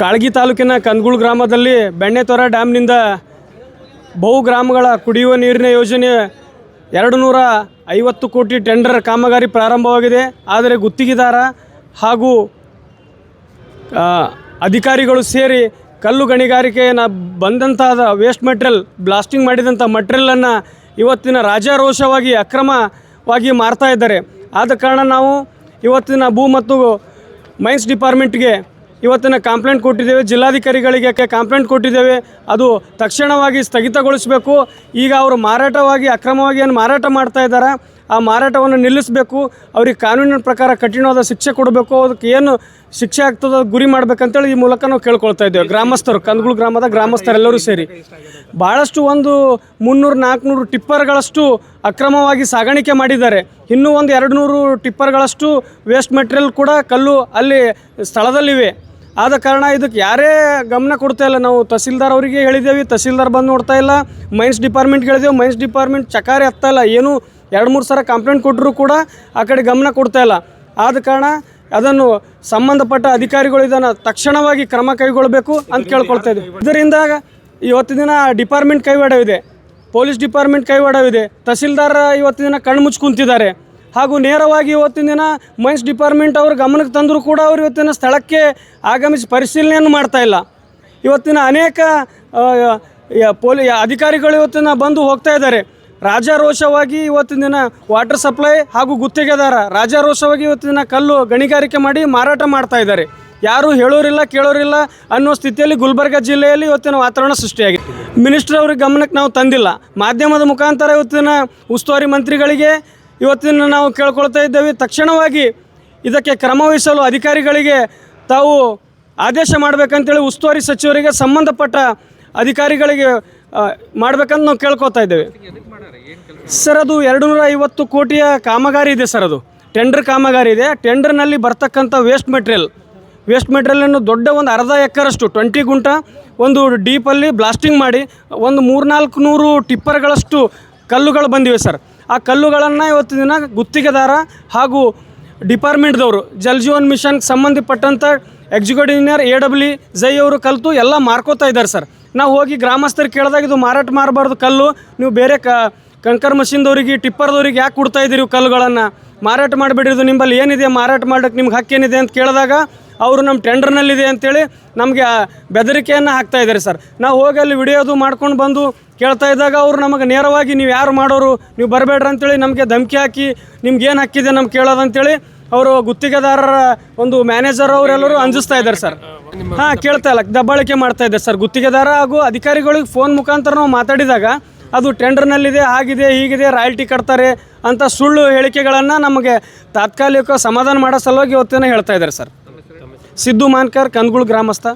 ಕಾಳಗಿ ತಾಲೂಕಿನ ಕಂದಗುಳ್ ಗ್ರಾಮದಲ್ಲಿ ಬೆಣ್ಣೆತೊರ ಡ್ಯಾಮ್ನಿಂದ ಬಹು ಗ್ರಾಮಗಳ ಕುಡಿಯುವ ನೀರಿನ ಯೋಜನೆ ಎರಡು ನೂರ ಐವತ್ತು ಕೋಟಿ ಟೆಂಡರ್ ಕಾಮಗಾರಿ ಪ್ರಾರಂಭವಾಗಿದೆ. ಆದರೆ ಗುತ್ತಿಗೆದಾರ ಹಾಗೂ ಅಧಿಕಾರಿಗಳು ಸೇರಿ ಕಲ್ಲು ಗಣಿಗಾರಿಕೆಯನ್ನು ಬಂದಂತಹ ವೇಸ್ಟ್ ಮೆಟ್ರಿಯಲ್ ಬ್ಲಾಸ್ಟಿಂಗ್ ಮಾಡಿದಂಥ ಮೆಟ್ರಿಯಲನ್ನು ಇವತ್ತಿನ ರಾಜಾರೋಷವಾಗಿ ಅಕ್ರಮವಾಗಿ ಮಾರ್ತಾ ಇದ್ದಾರೆ. ಆದ ಕಾರಣ ನಾವು ಇವತ್ತಿನ ಭೂ ಮತ್ತು ಮೈನ್ಸ್ ಡಿಪಾರ್ಟ್ಮೆಂಟ್ಗೆ ಇವತ್ತಿನ ಕಂಪ್ಲೇಂಟ್ ಕೊಟ್ಟಿದ್ದೇವೆ. ಜಿಲ್ಲಾಧಿಕಾರಿಗಳಿಗೆ ಕಂಪ್ಲೇಂಟ್ ಕೊಟ್ಟಿದ್ದೇವೆ? ಅದು ತಕ್ಷಣವಾಗಿ ಸ್ಥಗಿತಗೊಳಿಸಬೇಕು. ಈಗ ಅವರು ಮಾರಾಟವಾಗಿ, ಅಕ್ರಮವಾಗಿ ಏನು ಮಾರಾಟ ಮಾಡ್ತಾ ಇದ್ದಾರೆ? ಆ ಮಾರಾಟವನ್ನು ನಿಲ್ಲಿಸಬೇಕು. ಅವ್ರಿಗೆ ಕಾನೂನಿನ ಪ್ರಕಾರ ಕಠಿಣವಾದ ಶಿಕ್ಷೆ ಕೊಡಬೇಕು. ಅದಕ್ಕೆ ಏನು ಶಿಕ್ಷೆ ಆಗ್ತದೆ ಗುರಿ ಮಾಡ್ಬೇಕಂತೇಳಿ ಈ ಮೂಲಕ ನಾವು ಕೇಳ್ಕೊಳ್ತಾ ಇದ್ದೇವೆ. ಗ್ರಾಮಸ್ಥರು, ಕಂದಗುಳು ಗ್ರಾಮದ ಗ್ರಾಮಸ್ಥರೆಲ್ಲರೂ ಸೇರಿ. ಭಾಳಷ್ಟು ಒಂದು ಮುನ್ನೂರು, ನಾಲ್ಕುನೂರು ಟಿಪ್ಪರ್ಗಳಷ್ಟು ಅಕ್ರಮವಾಗಿ ಸಾಗಾಣಿಕೆ ಮಾಡಿದ್ದಾರೆ. ಇನ್ನೂ ಒಂದು ಎರಡು ನೂರು ಟಿಪ್ಪರ್ಗಳಷ್ಟು ವೇಸ್ಟ್ ಮೆಟೀರಿಯಲ್ ಕೂಡ ಕಲ್ಲು ಅಲ್ಲಿ ಸ್ಥಳದಲ್ಲಿವೆ. ಆದ ಕಾರಣ ಇದಕ್ಕೆ ಯಾರೇ ಗಮನ ಕೊಡ್ತಾ ಇಲ್ಲ. ನಾವು ತಹಸೀಲ್ದಾರ್ ಅವರಿಗೆ ಹೇಳಿದ್ದೇವೆ, ತಹಸೀಲ್ದಾರ್ ಬಂದು ನೋಡ್ತಾ ಇಲ್ಲ. ಮೈನ್ಸ್ ಡಿಪಾರ್ಟ್ಮೆಂಟ್ಗೆ ಹೇಳಿದ್ದೇವೆ, ಮೈನ್ಸ್ ಡಿಪಾರ್ಟ್ಮೆಂಟ್ ಚಕಾರಿ ಹತ್ತಾ ಇಲ್ಲ. ಏನು ಎರಡು ಮೂರು ಸಲ ಕಂಪ್ಲೇಂಟ್ ಕೊಟ್ಟರೂ ಕೂಡ ಆ ಕಡೆ ಗಮನ ಕೊಡ್ತಾ ಇಲ್ಲ. ಆದ ಕಾರಣ ಅದನ್ನು ಸಂಬಂಧಪಟ್ಟ ಅಧಿಕಾರಿಗಳು ಇದನ್ನು ತಕ್ಷಣವಾಗಿ ಕ್ರಮ ಕೈಗೊಳ್ಳಬೇಕು ಅಂತ ಕೇಳ್ಕೊಳ್ತಾ ಇದ್ದೀವಿ. ಇದರಿಂದ ಇವತ್ತು ದಿನ ಡಿಪಾರ್ಟ್ಮೆಂಟ್ ಕೈವಾಡವಿದೆ, ಪೊಲೀಸ್ ಡಿಪಾರ್ಟ್ಮೆಂಟ್ ಕೈವಾಡವಿದೆ. ತಹಸೀಲ್ದಾರ್ ಇವತ್ತಿನ ದಿನ ಕಣ್ಣು ಮುಚ್ಚಿ ಕುಂತಿದ್ದಾರೆ. ಹಾಗೂ ನೇರವಾಗಿ ಇವತ್ತಿನ ದಿನ ಮೈನ್ಸ್ ಡಿಪಾರ್ಟ್ಮೆಂಟ್ ಅವ್ರ ಗಮನಕ್ಕೆ ತಂದರೂ ಕೂಡ ಅವರು ಇವತ್ತಿನ ಸ್ಥಳಕ್ಕೆ ಆಗಮಿಸಿ ಪರಿಶೀಲನೆಯನ್ನು ಮಾಡ್ತಾ ಇಲ್ಲ. ಇವತ್ತಿನ ಅನೇಕ ಪೊಲಿ, ಅಧಿಕಾರಿಗಳು ಇವತ್ತಿನ ಬಂದು ಹೋಗ್ತಾ ಇದ್ದಾರೆ. ರಾಜಾರೋಷವಾಗಿ ಇವತ್ತಿನ ದಿನ ವಾಟರ್ ಸಪ್ಲೈ ಹಾಗೂ ಗುತ್ತಿಗೆದಾರ ರಾಜಾರೋಷವಾಗಿ ಇವತ್ತಿನ ಕಲ್ಲು ಗಣಿಗಾರಿಕೆ ಮಾಡಿ ಮಾರಾಟ ಮಾಡ್ತಾ ಇದ್ದಾರೆ. ಯಾರೂ ಹೇಳೋರಿಲ್ಲ, ಕೇಳೋರಿಲ್ಲ ಅನ್ನೋ ಸ್ಥಿತಿಯಲ್ಲಿ ಗುಲ್ಬರ್ಗ ಜಿಲ್ಲೆಯಲ್ಲಿ ಇವತ್ತಿನ ವಾತಾವರಣ ಸೃಷ್ಟಿಯಾಗಿದೆ. ಮಿನಿಸ್ಟರ್ ಅವ್ರಿಗೆ ಗಮನಕ್ಕೆ ನಾವು ತಂದಿಲ್ಲ. ಮಾಧ್ಯಮದ ಮುಖಾಂತರ ಇವತ್ತಿನ ಉಸ್ತುವಾರಿ ಮಂತ್ರಿಗಳಿಗೆ ಇವತ್ತಿನ ನಾವು ಕೇಳ್ಕೊಳ್ತಾ ಇದ್ದೇವೆ, ತಕ್ಷಣವಾಗಿ ಇದಕ್ಕೆ ಕ್ರಮವಹಿಸಲು ಅಧಿಕಾರಿಗಳಿಗೆ ತಾವು ಆದೇಶ ಮಾಡಬೇಕಂತೇಳಿ ಉಸ್ತುವಾರಿ ಸಚಿವರಿಗೆ ಸಂಬಂಧಪಟ್ಟ ಅಧಿಕಾರಿಗಳಿಗೆ ಮಾಡಬೇಕಂತ ನಾವು ಕೇಳ್ಕೊತಾ ಇದ್ದೇವೆ. ಸರ್, ಅದು ಎರಡು ನೂರ ಐವತ್ತು ಕೋಟಿಯ ಕಾಮಗಾರಿ ಇದೆ ಸರ್ ಅದು. ಟೆಂಡರ್ ಕಾಮಗಾರಿ ಇದೆ. ಟೆಂಡರ್ನಲ್ಲಿ ಬರ್ತಕ್ಕಂಥ ವೇಸ್ಟ್ ಮೆಟೀರಿಯಲ್ ವೇಸ್ಟ್ ಮೆಟೀರಿಯಲನ್ನು ದೊಡ್ಡ ಒಂದು ಅರ್ಧ ಎಕರಷ್ಟು ಟ್ವೆಂಟಿ ಗುಂಟ ಒಂದು ಡೀಪಲ್ಲಿ ಬ್ಲಾಸ್ಟಿಂಗ್ ಮಾಡಿ, ಒಂದು ಮೂರ್ನಾಲ್ಕು ನೂರು ಟಿಪ್ಪರ್ಗಳಷ್ಟು ಕಲ್ಲುಗಳು ಬಂದಿವೆ ಸರ್. ಆ ಕಲ್ಲುಗಳನ್ನು ಇವತ್ತು ದಿನ ಗುತ್ತಿಗೆದಾರ ಹಾಗೂ ಡಿಪಾರ್ಟ್ಮೆಂಟ್ದವರು, ಜಲ್ ಜೀವನ್ ಮಿಷನ್ಗೆ ಸಂಬಂಧಪಟ್ಟಂಥ executive engineer A W Jai ಅವರು ಕಲಿತು ಎಲ್ಲ ಮಾರ್ಕೋತಾ ಇದ್ದಾರೆ ಸರ್. ನಾವು ಹೋಗಿ ಗ್ರಾಮಸ್ಥರು ಕೇಳಿದಾಗ ಇದು ಮಾರಾಟ ಮಾರಬಾರ್ದು ಕಲ್ಲು, ನೀವು ಬೇರೆ ಕ ಕಂಕರ್ ಮಷಿನ್ದವ್ರಿಗೆ, ಟಿಪ್ಪರ್ದವ್ರಿಗೆ ಯಾಕೆ ಕೊಡ್ತಾ ಇದ್ದೀರಿ ಕಲ್ಲುಗಳನ್ನು? ಮಾರಾಟ ಮಾಡಿಬಿಡಿದು ನಿಮ್ಮಲ್ಲಿ ಏನಿದೆ, ಮಾರಾಟ ಮಾಡೋಕ್ಕೆ ನಿಮ್ಗೆ ಹಕ್ಕೇನಿದೆ ಅಂತ ಕೇಳಿದಾಗ ಅವರು ನಮ್ಮ ಟೆಂಡರ್ನಲ್ಲಿದೆ ಅಂತೇಳಿ ನಮಗೆ ಬೆದರಿಕೆಯನ್ನು ಹಾಕ್ತಾ ಇದ್ದಾರೆ ಸರ್. ನಾವು ಹೋಗಿ ಅಲ್ಲಿ ವಿಡಿಯೋದು ಮಾಡ್ಕೊಂಡು ಬಂದು ಕೇಳ್ತಾ ಇದ್ದಾಗ ಅವರು ನಮಗೆ ನೇರವಾಗಿ ನೀವು ಯಾರು ಮಾಡೋರು, ನೀವು ಬರಬೇಡ್ರಿ ಅಂತೇಳಿ ನಮಗೆ ಧಮಕಿ ಹಾಕಿ ನಿಮ್ಗೇನು ಹಕ್ಕಿದೆ ನಮ್ಗೆ ಕೇಳೋದಂತೇಳಿ ಅವರು ಗುತ್ತಿಗೆದಾರರ ಒಂದು ಮ್ಯಾನೇಜರ್ ಅವರೆಲ್ಲರೂ ಅಂಜಿಸ್ತಾ ಇದ್ದಾರೆ ಸರ್. ಹಾಂ, ಕೇಳ್ತಾ ಇಲ್ಲ, ದಬ್ಬಾಳಿಕೆ ಮಾಡ್ತಾ ಇದ್ದಾರೆ ಸರ್. ಗುತ್ತಿಗೆದಾರ ಹಾಗೂ ಅಧಿಕಾರಿಗಳಿಗೆ ಫೋನ್ ಮುಖಾಂತರ ನಾವು ಮಾತಾಡಿದಾಗ ಅದು ಟೆಂಡರ್ನಲ್ಲಿದೆ ಆಗಿದೆ ಹೀಗಿದೆ, ರಾಯಲ್ಟಿ ಕಟ್ತಾರೆ ಅಂತ ಸುಳ್ಳು ಹೇಳಿಕೆಗಳನ್ನು ನಮಗೆ ತಾತ್ಕಾಲಿಕ ಸಮಾಧಾನ ಮಾಡೋ ಸಲುವಾಗಿ ಇವತ್ತೇನೋ ಹೇಳ್ತಾ ಇದ್ದಾರೆ ಸರ್. ಸಿದ್ದು ಮಾನ್ಕರ್, ಕಂದಗುಳು ಗ್ರಾಮಸ್ಥ.